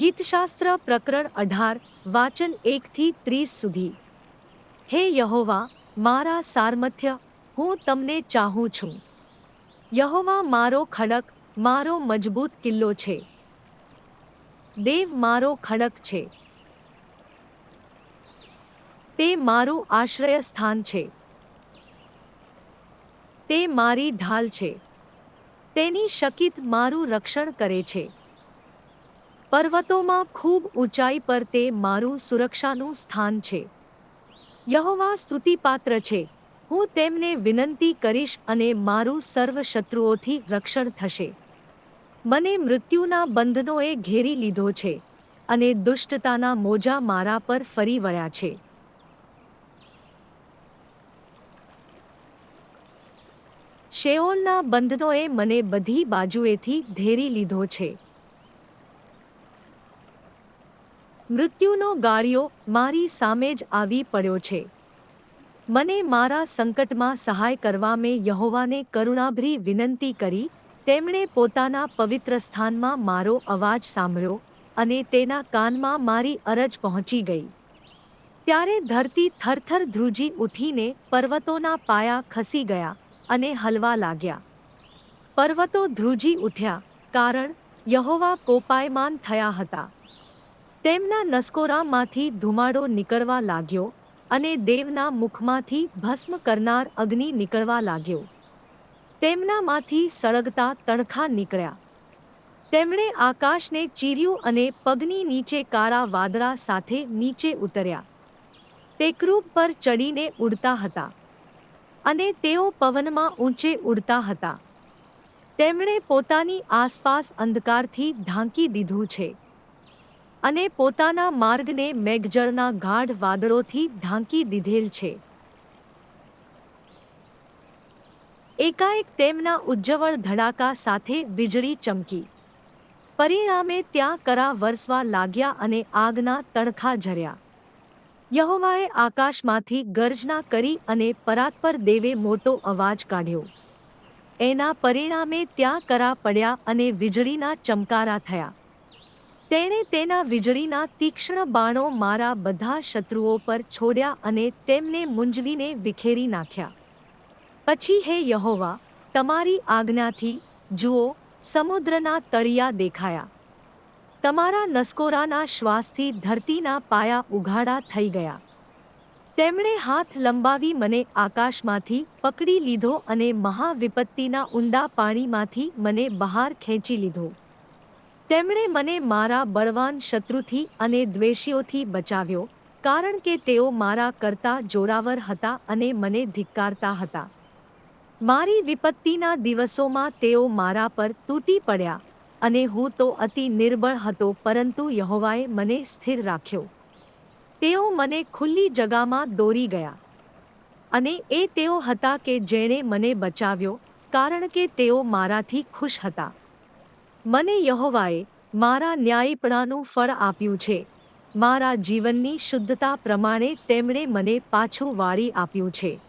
ગીતશાસ્ત્ર પ્રકરણ અઢાર, વાચન એકથી ત્રીસ સુધી. હે યહોવા, મારા સારમથ્ય, હું તમને ચાહું છું. યહોવા, મારો ખડક, મારો મજબૂત કિલ્લો છે. દેવ, મારો ખડક છે. તે મારું આશ્રય સ્થાન છે. તે મારી ઢાલ છે. તેની શકિત મારું રક્ષણ કરે છે. પર્વતોમાં ખૂબ ઊંચાઈ પર તે મારું સુરક્ષાનું સ્થાન છે. યહોવા સ્તુતિપાત્ર છે. હું તેમને વિનંતી કરીશ અને મારું સર્વ શત્રુઓથી રક્ષણ થશે. મને મૃત્યુના બંધનોએ ઘેરી લીધો છે અને દુષ્ટતાના મોજા મારા પર ફરી વળ્યા છે. શેઓલના બંધનોએ મને બધી બાજુએથી ઘેરી લીધો છે. મૃત્યુનો ગાળિયો મારી સામે જ આવી પડ્યો છે. મને મારા સંકટમાં સહાય કરવા મેં યહોવાને કરુણાભરી વિનંતી કરી, તેમણે પોતાના પવિત્ર સ્થાનમાં મારો અવાજ સાંભળ્યો અને તેના કાનમાં મારી અરજ પહોંચી ગઈ. ત્યારે ધરતી થરથર ધ્રુજી ઉઠીને પર્વતોના પાયા ખસી ગયા અને હલવા લાગ્યા. પર્વતો ધ્રુજી ઉઠ્યા, કારણ યહોવા કોપાયમાન થયા હતા. તેમના નસકોરામાંથી ધુમાડો નીકળવા લાગ્યો અને દેવના મુખમાંથી ભસ્મ કરનાર અગ્નિ નીકળવા લાગ્યો. તેમનામાંથી સળગતા તણખા નીકળ્યા. તેમણે આકાશને ચીર્યું અને પગની નીચે કાળા વાદળા સાથે નીચે ઉતર્યા. તે પર ચડીને ઉડતા હતા અને તેઓ પવનમાં ઊંચે ઉડતા હતા. તેમણે પોતાની આસપાસ અંધકારથી ઢાંકી દીધું છે. અને પોતાના માર્ગને મેઘજળના ગાઢ વાદળોથી ઢાંકી દીધેલ છે. એકાએક તેમના ઉજ્જવળ ધડાકા સાથે વીજળી ચમકી. પરિણામે ત્યાં કરા વરસવા લાગ્યા અને આગના તણખા ઝર્યા. યહોવાએ આકાશમાંથી ગર્જના કરી અને પરાત પર દેવે મોટો અવાજ કાઢ્યો. એના પરિણામે ત્યાં કરા પડ્યા અને વીજળીના ચમકારા થયા. તેણે તેના વીજળીના તીક્ષ્ણ બાણો મારા બધા શત્રુઓ પર છોડ્યા અને તેમને મૂંઝવીને વિખેરી નાખ્યા. પછી હે યહોવા, તમારી આજ્ઞાથી જુઓ, સમુદ્રના તળિયા દેખાયા. તમારા નસકોરાના શ્વાસથી ધરતીના પાયા ઉઘાડા થઈ ગયા. તેમણે હાથ લંબાવી મને આકાશમાંથી પકડી લીધો અને મહાવિપત્તિના ઊંડા પાણીમાંથી મને બહાર ખેંચી લીધો. તેમણે મને મારા બળવાન શત્રુથી અને દ્વેષીઓથી બચાવ્યો, કારણ કે તેઓ મારા કરતા જોરાવર હતા અને મને ધિક્કારતા હતા. મારી વિપત્તિના દિવસોમાં તેઓ મારા પર તૂટી પડ્યા અને હું તો અતિ નિર્બળ હતો, પરંતુ યહોવાએ મને સ્થિર રાખ્યો. તેઓ મને ખુલ્લી જગામાં દોરી ગયા અને એ તેઓ હતા કે જેણે મને બચાવ્યો, કારણ કે તેઓ મારાથી ખુશ હતા. મને યહોવાએ મારા ન્યાયીપણાનું ફળ આપ્યું છે. મારા જીવનની શુદ્ધતા પ્રમાણે તેમણે મને પાછું વાળી આપ્યું છે.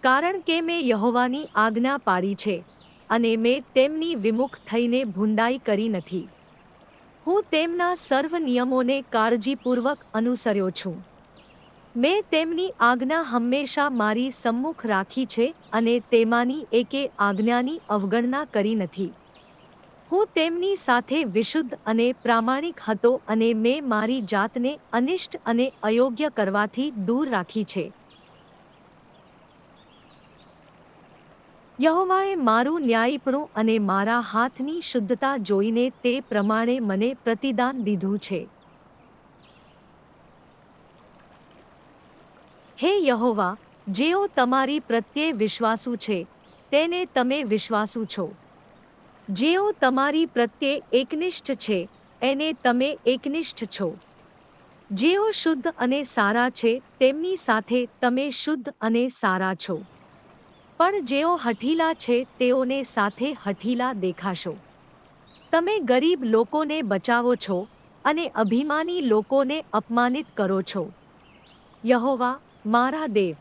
કારણ કે મેં યહોવાની આજ્ઞા પાડી છે અને મેં તેમની વિમુખ થઈને ભૂંડાઈ કરી નથી. હું તેમના સર્વ નિયમોને કાળજીપૂર્વક અનુસર્યો છું. મેં તેમની આજ્ઞા હંમેશા મારી સમ્મુખ રાખી છે અને તેમાંની એકે આજ્ઞાની અવગણના કરી નથી. હું તેમની સાથે વિશુદ્ધ અને પ્રામાણિક હતો અને મેં મારી જાતને અનિષ્ટ અને અયોગ્ય કરવાથી દૂર રાખી છે. યહોવાએ મારું ન્યાયીપણું અને મારા હાથની શુદ્ધતા જોઈને તે પ્રમાણે મને પ્રતિદાન દીધું છે. હે યહોવા, જેઓ તમારી પ્રત્યે વિશ્વાસુ છે, તેને તમે વિશ્વાસુ છો. જેઓ તમારી પ્રત્યે એકનિષ્ઠ છે, એને તમે એકનિષ્ઠ છો. જેઓ શુદ્ધ અને સારા છે, તેમની સાથે તમે શુદ્ધ અને સારા છો. પણ જેઓ હઠીલા છે, તેઓને સાથે હઠીલા દેખાશો. તમે ગરીબ લોકોને બચાવો છો અને અભિમાની લોકોને અપમાનિત કરો છો. યહોવા મારા દેવ,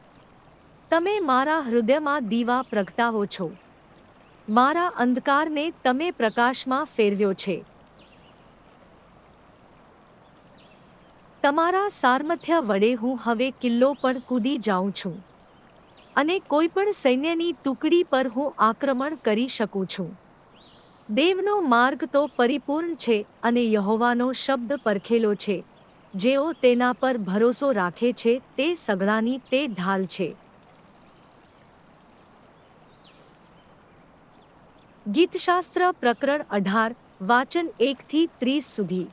તમે મારા હૃદયમાં દીવા પ્રગટાવો છો. મારા અંધકારને તમે પ્રકાશમાં ફેરવ્યો છે. તમારા સારમથ્ય વડે હું હવે કિલ્લો પર કૂદી જાઉં છું અને કોઈ પણ સૈન્યની ટુકડી પર હું આક્રમણ કરી શકું છું. દેવનો માર્ગ તો પરિપૂર્ણ છે અને યહોવાનો શબ્દ પરખેલો છે. જેઓ તેના પર ભરોસો રાખે છે, તે સગડાની તે ઢાલ છે. ગીતશાસ્ત્ર પ્રકરણ અઢાર, વાચન એકથી ત્રીસ સુધી.